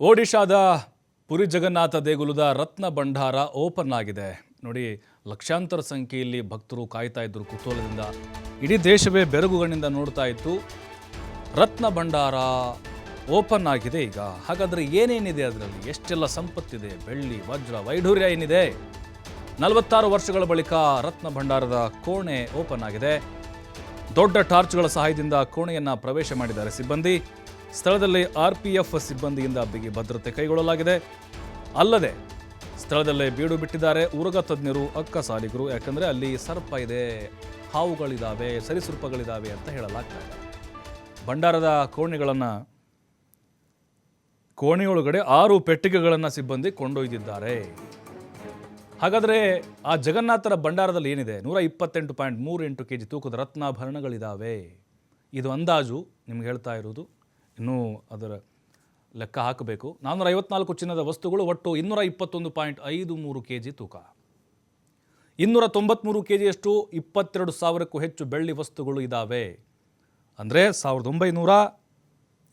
ಒಡಿಶಾದ ಪುರಿ ಜಗನ್ನಾಥ ದೇಗುಲದ ರತ್ನ ಭಂಡಾರ ಓಪನ್ ಆಗಿದೆ. ನೋಡಿ, ಲಕ್ಷಾಂತರ ಸಂಖ್ಯೆಯಲ್ಲಿ ಭಕ್ತರು ಕಾಯ್ತಾ ಇದ್ರು ಕುತೂಹಲದಿಂದ. ಇಡೀ ದೇಶವೇ ಬೆರಗುಗಳಿಂದ ನೋಡ್ತಾ ಇತ್ತು. ರತ್ನ ಭಂಡಾರ ಓಪನ್ ಆಗಿದೆ ಈಗ. ಹಾಗಾದರೆ ಏನೇನಿದೆ ಅದರಲ್ಲಿ? ಎಷ್ಟೆಲ್ಲ ಸಂಪತ್ತಿದೆ? ಬೆಳ್ಳಿ, ವಜ್ರ, ವೈಢೂರ್ಯ ಏನಿದೆ? ನಲವತ್ತಾರು ವರ್ಷಗಳ ಬಳಿಕ ರತ್ನ ಭಂಡಾರದ ಕೋಣೆ ಓಪನ್ ಆಗಿದೆ. ದೊಡ್ಡ ಟಾರ್ಚ್ಗಳ ಸಹಾಯದಿಂದ ಕೋಣೆಯನ್ನು ಪ್ರವೇಶ ಮಾಡಿದ್ದಾರೆ ಸಿಬ್ಬಂದಿ. ಸ್ಥಳದಲ್ಲಿ ಆರ್ಪಿಎಫ್ ಸಿಬ್ಬಂದಿಯಿಂದ ಬಿಗಿ ಭದ್ರತೆ ಕೈಗೊಳ್ಳಲಾಗಿದೆ. ಅಲ್ಲದೆ ಸ್ಥಳದಲ್ಲೇ ಬೀಡು ಬಿಟ್ಟಿದ್ದಾರೆ ಊರಗ ತಜ್ಞರು ಅಕ್ಕ ಸಾಲಿಗರು ಯಾಕಂದರೆ ಅಲ್ಲಿ ಸರ್ಪ ಇದೆ ಹಾವುಗಳಿದ್ದಾವೆ ಸರಿಸೃಪಗಳಿದ್ದಾವೆ ಅಂತ ಹೇಳಲಾಗ್ತದೆ ಭಂಡಾರದ ಕೋಣೆಗಳನ್ನು, ಕೋಣೆಯೊಳಗಡೆ ಆರು ಪೆಟ್ಟಿಗೆಗಳನ್ನು ಸಿಬ್ಬಂದಿ ಕೊಂಡೊಯ್ದಿದ್ದಾರೆ. ಹಾಗಾದರೆ ಆ ಜಗನ್ನಾಥರ ಭಂಡಾರದಲ್ಲಿ ಏನಿದೆ? ನೂರ ಇಪ್ಪತ್ತೆಂಟು ಪಾಯಿಂಟ್ ಮೂರು ಎಂಟು ಕೆ ಜಿ ತೂಕದ ರತ್ನಾಭರಣಗಳಿದ್ದಾವೆ ಇದು ಅಂದಾಜು ನಿಮ್ಗೆ ಹೇಳ್ತಾ ಇರೋದು. ಇನ್ನೂ ಅದರ ಲೆಕ್ಕ ಹಾಕಬೇಕು. ನಾನ್ನೂರ ಐವತ್ನಾಲ್ಕು ಚಿನ್ನದ ವಸ್ತುಗಳು, ಒಟ್ಟು ಇನ್ನೂರ ಇಪ್ಪತ್ತೊಂದು ಪಾಯಿಂಟ್ ಐದು ಮೂರು ಕೆ ಜಿ ತೂಕ. ಇನ್ನೂರ ತೊಂಬತ್ತ್ಮೂರು ಕೆ ಜಿಯಷ್ಟು ಇಪ್ಪತ್ತೆರಡು ಸಾವಿರಕ್ಕೂ ಹೆಚ್ಚು ಬೆಳ್ಳಿ ವಸ್ತುಗಳು ಇದ್ದಾವೆ ಅಂದರೆ ಸಾವಿರದ ಒಂಬೈನೂರ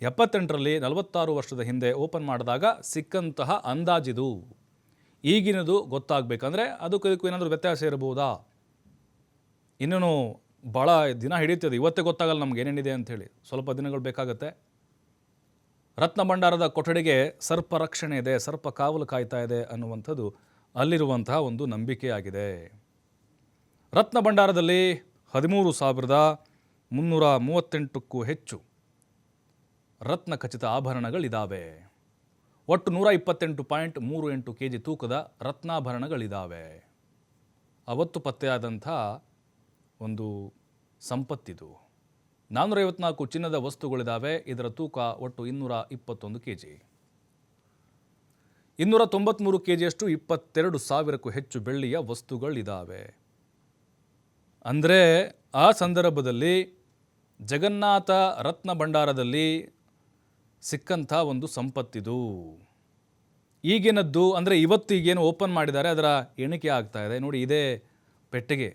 ಎಪ್ಪತ್ತೆಂಟರಲ್ಲಿ ನಲವತ್ತಾರು ವರ್ಷದ ಹಿಂದೆ ಓಪನ್ ಮಾಡಿದಾಗ ಸಿಕ್ಕಂತಹ ಅಂದಾಜಿದು. ಈಗಿನದು ಗೊತ್ತಾಗಬೇಕಂದ್ರೆ ಅದಕ್ಕೂ ಇದಕ್ಕೂ ಏನಾದರೂ ವ್ಯತ್ಯಾಸ ಇರಬಹುದಾ? ಇನ್ನೂ ಭಾಳ ದಿನ ಹಿಡಿಯುತ್ತದೆ. ಇವತ್ತೇ ಗೊತ್ತಾಗಲ್ಲ ನಮ್ಗೆ ಏನೇನಿದೆ ಅಂಥೇಳಿ. ಸ್ವಲ್ಪ ದಿನಗಳು ಬೇಕಾಗತ್ತೆ. ರತ್ನ ಭಂಡಾರದ ಕೊಠಡಿಗೆ ಸರ್ಪ ರಕ್ಷಣೆ ಇದೆ, ಸರ್ಪ ಕಾವಲು ಕಾಯ್ತಾ ಇದೆ ಅನ್ನುವಂಥದ್ದು ಅಲ್ಲಿರುವಂತಹ ಒಂದು ನಂಬಿಕೆಯಾಗಿದೆ. ರತ್ನ ಭಂಡಾರದಲ್ಲಿ ಹದಿಮೂರು ಸಾವಿರದ ಮುನ್ನೂರ ಮೂವತ್ತೆಂಟಕ್ಕೂ ಹೆಚ್ಚು ರತ್ನ ಖಚಿತ ಆಭರಣಗಳಿದ್ದಾವೆ ಒಟ್ಟು ನೂರ ಇಪ್ಪತ್ತೆಂಟು ಪಾಯಿಂಟ್ ಮೂರು ಎಂಟು ಕೆ ಜಿ ತೂಕದ ರತ್ನಾಭರಣಗಳಿದ್ದಾವೆ ಅವತ್ತು ಪತ್ತೆಯಾದಂಥ ಒಂದು ಸಂಪತ್ತಿದು. ನಾನ್ನೂರ ಐವತ್ನಾಲ್ಕು ಚಿನ್ನದ ವಸ್ತುಗಳಿದ್ದಾವೆ ಇದರ ತೂಕ ಒಟ್ಟು ಇನ್ನೂರ ಇಪ್ಪತ್ತೊಂದು ಕೆ ಜಿ ಇನ್ನೂರ ತೊಂಬತ್ತ್ಮೂರು ಕೆ ಜಿಯಷ್ಟು ಇಪ್ಪತ್ತೆರಡು ಸಾವಿರಕ್ಕೂ ಹೆಚ್ಚು ಬೆಳ್ಳಿಯ ವಸ್ತುಗಳಿದ್ದಾವೆ ಅಂದರೆ ಆ ಸಂದರ್ಭದಲ್ಲಿ ಜಗನ್ನಾಥ ರತ್ನ ಭಂಡಾರದಲ್ಲಿ ಸಿಕ್ಕಂಥ ಒಂದು ಸಂಪತ್ತಿದು. ಈಗೇನದ್ದು ಅಂದರೆ ಇವತ್ತು ಈಗೇನು ಓಪನ್ ಮಾಡಿದ್ದಾರೆ, ಅದರ ಎಣಿಕೆ ಆಗ್ತಾ ಇದೆ. ನೋಡಿ, ಇದೇ ಪೆಟ್ಟಿಗೆ,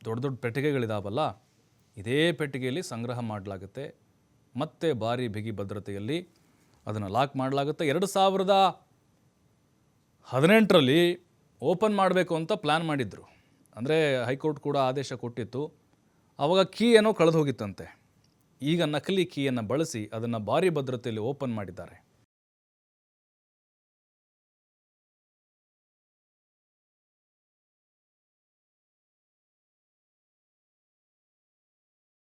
ದೊಡ್ಡ ದೊಡ್ಡ ಪೆಟ್ಟಿಗೆಗಳಿದಾವಲ್ಲ. ಇದೇ ಪೆಟ್ಟಿಗೆಯಲ್ಲಿ ಸಂಗ್ರಹ ಮಾಡಲಾಗುತ್ತೆ. ಮತ್ತೆ ಭಾರಿ ಬಿಗಿ ಭದ್ರತೆಯಲ್ಲಿ ಅದನ್ನು ಲಾಕ್ ಮಾಡಲಾಗುತ್ತೆ. ಎರಡು ಸಾವಿರದ ಹದಿನೆಂಟರಲ್ಲಿ ಓಪನ್ ಮಾಡಬೇಕು ಅಂತ ಪ್ಲ್ಯಾನ್ ಮಾಡಿದ್ರು. ಅಂದರೆ ಹೈಕೋರ್ಟ್ ಕೂಡ ಆದೇಶ ಕೊಟ್ಟಿತ್ತು. ಆವಾಗ ಕೀ ಏನೋ ಕಳೆದು ಹೋಗಿತ್ತಂತೆ ಈಗ ನಕಲಿ ಕೀಯನ್ನು ಬಳಸಿ ಅದನ್ನು ಭಾರಿ ಭದ್ರತೆಯಲ್ಲಿ ಓಪನ್ ಮಾಡಿದ್ದಾರೆ.